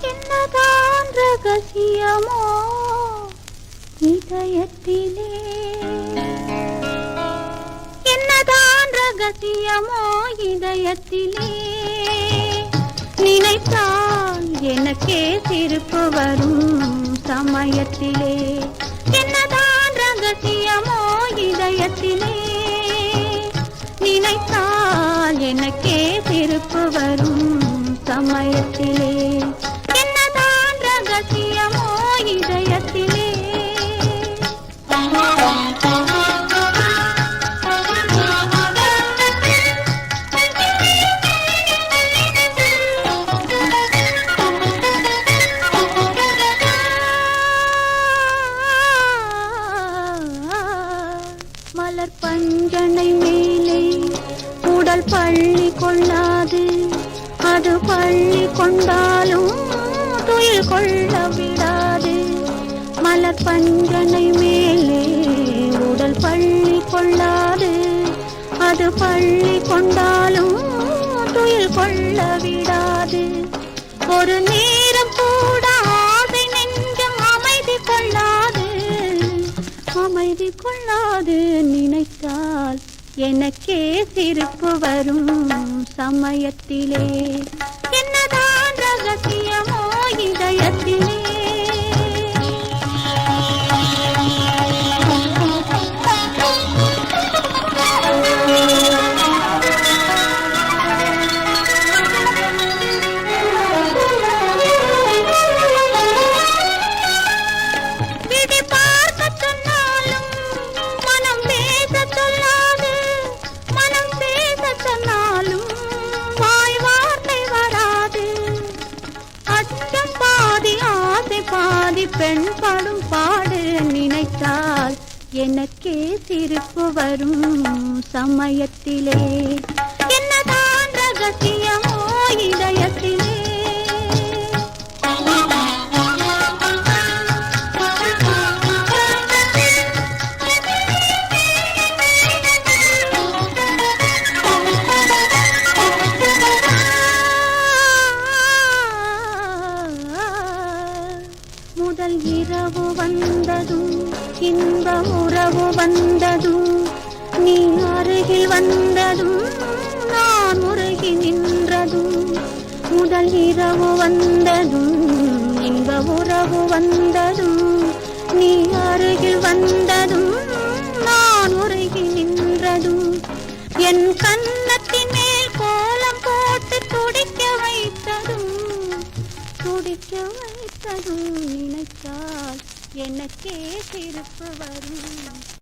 என்னதான் ரகசியமோ இதயத்திலே. என்னதான் ரகசியமோ இதயத்திலே. நினைத்தால் எனக்கே திருப்பு வரும் சமயத்திலே. பஞ்சனை மேலே உடல் பள்ளி கொள்ளாது. அது பள்ளி கொண்டாலும் துயில் கொள்ள விடாது. மலர் பஞ்சனை மேலே உடல் பள்ளி கொள்ளாது. அது பள்ளி கொண்டாலும் துயில் கொள்ள விடாது. ஒரு நீ நினைத்தால் எனக்கே சிரிப்பு வரும் சமயத்திலே. பெண் பாடும் பாடு நினைத்தால் எனக்கே சிரிப்பு வரும் சமயத்திலே. முதல் இரவு வந்ததும் இந்த உறவு வந்ததும் நீ அருகில் வந்ததும் நான் முருகி நின்றதும். முதல் இரவு வந்ததும் இந்த உறவு வந்ததும் நீ அருகில் வந்ததும் நான் உருகி நின்றதும். என் கன்னத்தின் மேல் கோலம் போட்டு துடிக்க வைத்ததும் துடிக்க வைத்ததும். நினைத்தால் எனக்கே சிரிப்பு வரும்.